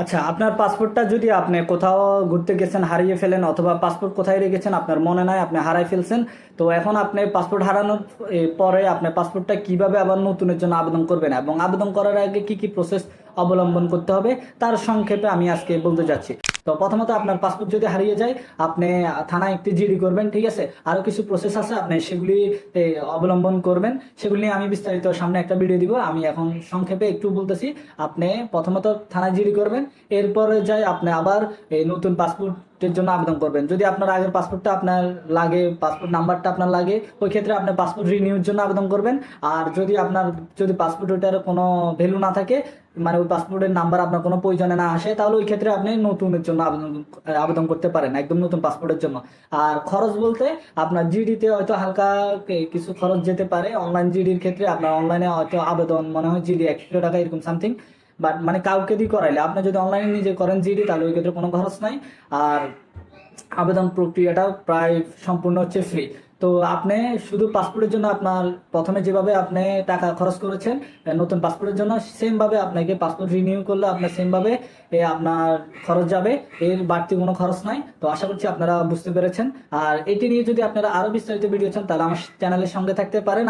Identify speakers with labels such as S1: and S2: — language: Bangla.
S1: আচ্ছা আপনার পাসপোর্টটা যদি আপনি কোথাও ঘুরতে গেছেন, হারিয়ে ফেলেন অথবা পাসপোর্ট কোথায় রেখেছেন আপনার মনে নাই, আপনি হারাই ফেলছেন, তো এখন আপনি পাসপোর্ট হারানোর পরে আপনি পাসপোর্টটা কীভাবে আবার নতুনের জন্য আবেদন করবেন এবং আবেদন করার আগে কি কি প্রসেস অবলম্বন করতে হবে, তার সংক্ষেপে আমি আজকে বলতে যাচ্ছি। তো প্রথমত আপনার পাসপোর্ট যদি হারিয়ে যায়, আপনি থানায় একটি জিডি করবেন, ঠিক আছে? আরও কিছু প্রসেস আছে, আপনি সেগুলি অবলম্বন করবেন। সেগুলি নিয়ে আমি বিস্তারিত সামনে একটা ভিডিও দিব। আমি এখন সংক্ষেপে একটু বলতেছি, আপনি প্রথমত থানায় জিডি করবেন। এরপরে যাই আপনি আবার নতুন পাসপোর্টের জন্য আবেদন করবেন। যদি আপনার আগের পাসপোর্টটা আপনার লাগে পাসপোর্ট নাম্বারটা আপনার লাগে, ওই ক্ষেত্রে আপনি পাসপোর্ট রিনিউর জন্য আবেদন করবেন। আর যদি আপনার, যদি পাসপোর্ট ওইটার কোনো ভ্যালু না থাকে মানে ওই পাসপোর্টের নাম্বার আপনার কোনো প্রয়োজনে না আসে, তাহলে ওই ক্ষেত্রে আপনি নতুনের জন্য আবেদন আবেদন করতে পারেন একদম নতুন পাসপোর্টের জন্য। আর খরচ বলতে আপনার জিডিতে হয়তো হালকা কিছু খরচ যেতে পারে। অনলাইন জিডির ক্ষেত্রে আপনার অনলাইনে হয়তো আবেদন, মনে হয় জিডি একশো টাকা এরকম সামথিং বাট মানে কাউকে দিয়ে করাইলে। আপনি যদি অনলাইনে নিজে করেন জিডি তাহলে ওই ক্ষেত্রে কোনো খরচ নাই। আর আবেদন প্রক্রিয়াটা প্রায় সম্পূর্ণ হচ্ছে ফ্রি তো আপনি শুধু পাসপোর্টের জন্য আপনার প্রথমে যেভাবে আপনি টাকা খরচ করেছেন নতুন পাসপোর্টের জন্য সেম ভাবে আপনাকে পাসপোর্ট রিনিউ করলে আপনার সেম ভাবে এ, আপনার খরচ যাবে। এর বাড়তি কোনো খরচ নাই। তো আশা করছি আপনারা বুঝতে পেরেছেন। আর এটি নিয়ে যদি আপনারা আরও বিস্তারিত ভিডিও চান তাহলে আমার চ্যানেলের সঙ্গে থাকতে পারেন।